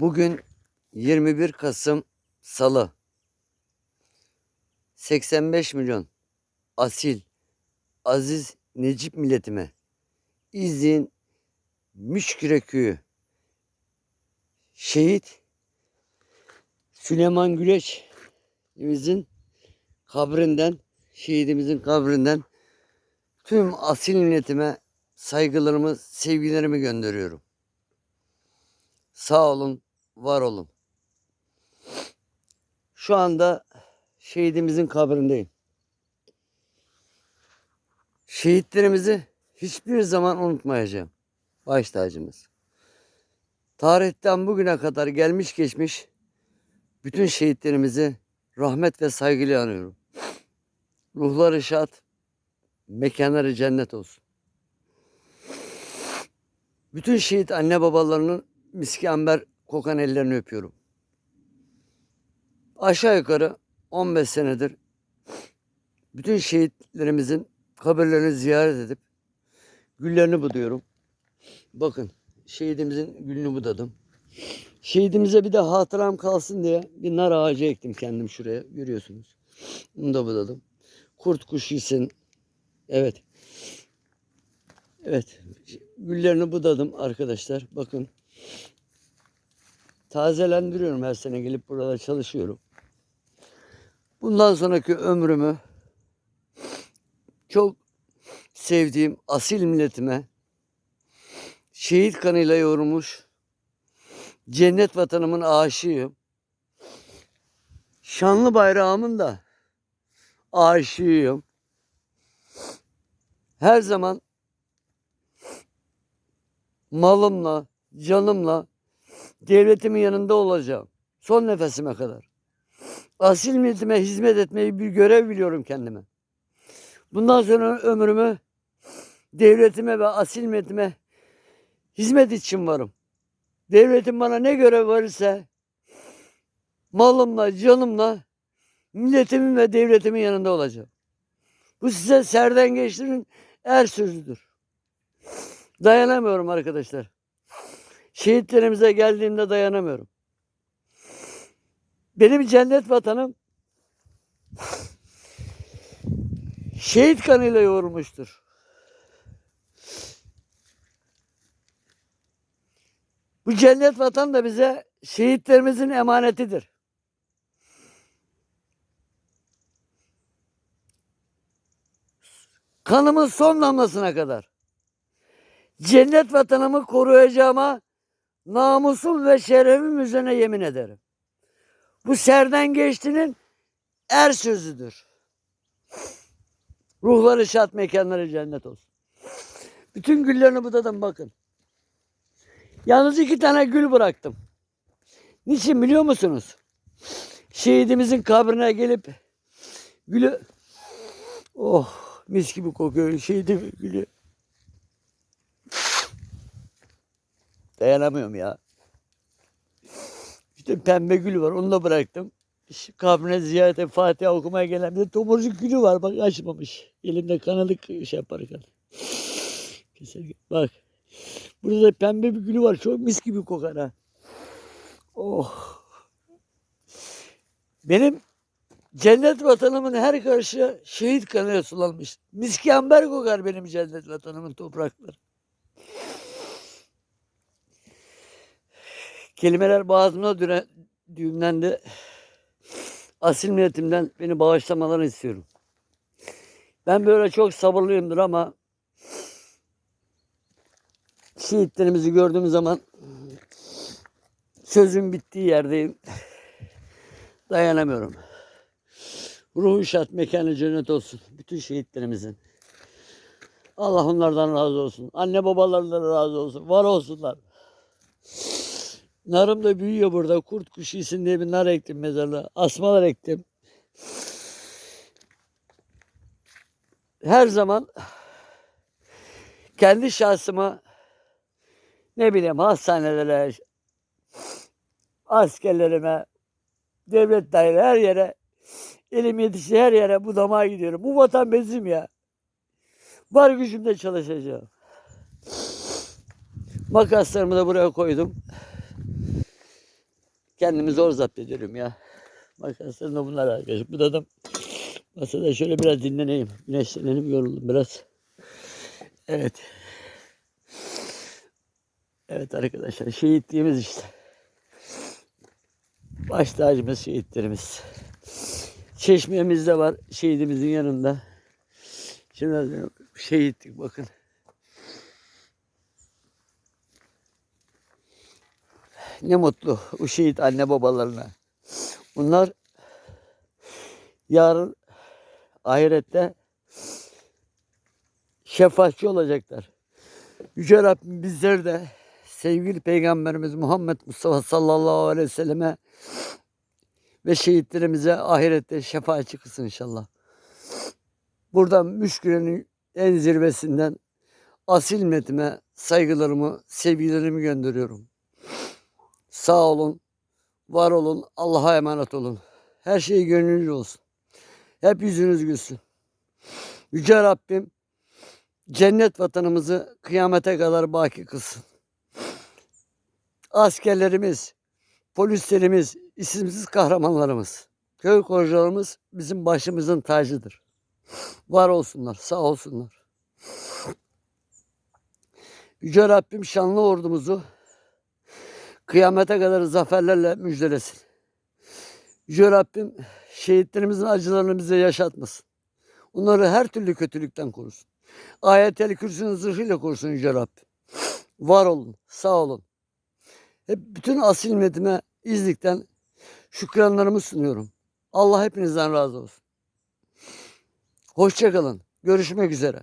Bugün 21 Kasım Salı. 85 milyon asil, aziz Necip milletime İzin Müşküre Köyü şehit Süleyman Güleç'imizin kabrinden, şehidimizin kabrinden tüm asil milletime saygılarımı, sevgilerimi gönderiyorum. Sağ olun, var olun. Şu anda şehidimizin kabrindeyim. Şehitlerimizi hiçbir zaman unutmayacağım. Baş tacımız. Tarihten bugüne kadar gelmiş geçmiş bütün şehitlerimizi rahmet ve saygıyla anıyorum. Ruhları şad, mekanları cennet olsun. Bütün şehit anne babalarının miski amber kokan ellerini öpüyorum. Aşağı yukarı 15 senedir bütün şehitlerimizin kabirlerini ziyaret edip güllerini buduyorum. Bakın şehidimizin gülünü budadım. Şehidimize bir de hatıram kalsın diye bir nar ağacı ektim kendim şuraya. Görüyorsunuz. Bunu da budadım. Kurt kuş yesin. Evet. Evet. Güllerini budadım arkadaşlar. Bakın. Tazelendiriyorum her sene gelip burada çalışıyorum. Bundan sonraki ömrümü çok sevdiğim asil milletime şehit kanıyla yoğrulmuş cennet vatanımın aşığıyım. Şanlı bayrağımın da aşığıyım. Her zaman malımla, canımla devletimin yanında olacağım. Son nefesime kadar. Asil milletime hizmet etmeyi bir görev biliyorum kendime. Bundan sonra ömrümü devletime ve asil milletime hizmet için varım. Devletim bana ne görev verirse malımla, canımla milletimin ve devletimin yanında olacağım. Bu size serden geçtirin er sözüdür. Dayanamıyorum arkadaşlar. Şehitlerimize geldiğimde dayanamıyorum. Benim cennet vatanım şehit kanıyla yoğrulmuştur. Bu cennet vatan da bize şehitlerimizin emanetidir. Kanımın son damlasına kadar cennet vatanımı koruyacağıma namusum ve şerefim üzerine yemin ederim. Bu serden geçtinin er sözüdür. Ruhları şad, mekanları cennet olsun. Bütün güllerini budadım bakın. Yalnız iki tane gül bıraktım. Niçin biliyor musunuz? Şehidimizin kabrine gelip gülü oh mis gibi kokuyor şehidim gülü. Dayanamıyorum ya. İşte pembe gül var onu da bıraktım. Şu Kabrine ziyarete Fatiha okumaya gelen bir de tomurcuk gülü var bak açmamış. Elimde kanalık şey yaparken. Kesinlikle. Bak. Burada da pembe bir gülü var. Çok mis gibi kokar ha. Oh. Benim cennet vatanımın her karşı şehit kanıyla sulanmış. Miski amber kokar benim cennet vatanımın toprakları. Kelimeler boğazıma düne, düğümlendi. Asil milletimden beni bağışlamalarını istiyorum. Ben böyle çok sabırlıyımdır ama şehitlerimizi gördüğüm zaman sözün bittiği yerdeyim. Dayanamıyorum. Ruhu şad, mekanı cennet olsun. Bütün şehitlerimizin. Allah onlardan razı olsun. Anne babalarından razı olsun. Var olsunlar. Narım da büyüyor burada. Kurt kuşu diye bir nar ektim mezarlığa. Asmalar ektim. Her zaman kendi şahsıma ne bileyim hastanelere, askerlerime, devlet daire her yere elim yetişti her yere bu damağa gidiyorum. Bu vatan bizim ya. Var gücümde çalışacağım. Makaslarımı da buraya koydum. Kendimi zor zapt ediyorum ya. Bakarsın da bunlar arkadaşlar. Bu da adam masada şöyle biraz dinleneyim. Güneşlenelim yoruldum biraz. Evet. Evet arkadaşlar şehitliğimiz işte. Baş tacımız şehitlerimiz. Çeşmemiz de var şehidimizin yanında. Şimdi şehitlik bakın. Ne mutlu o şehit anne babalarına. Bunlar yarın ahirette şefaatçi olacaklar. Yüce Rabbim bizleri de sevgili Peygamberimiz Muhammed Mustafa sallallahu aleyhi ve selleme ve şehitlerimize ahirette şefaatçi kılsın inşallah. Buradan müşkülenin en zirvesinden asil milletime saygılarımı, sevgilerimi gönderiyorum. Sağ olun, var olun, Allah'a emanet olun. Her şey gönüllü olsun. Hep yüzünüz gülsün. Yüce Rabbim cennet vatanımızı kıyamete kadar baki kılsın. Askerlerimiz, polislerimiz, isimsiz kahramanlarımız, köy korucularımız bizim başımızın tacıdır. Var olsunlar, sağ olsunlar. Yüce Rabbim şanlı ordumuzu kıyamete kadar zaferlerle müjdelesin. Yüce Rabbim şehitlerimizin acılarını bize yaşatmasın. Onları her türlü kötülükten korusun. Ayet-el Kürsü'nün zırhıyla korusun Yüce Rabbim. Var olun, sağ olun. Hep bütün asil milletime İznik'ten şükranlarımı sunuyorum. Allah hepinizden razı olsun. Hoşçakalın. Görüşmek üzere.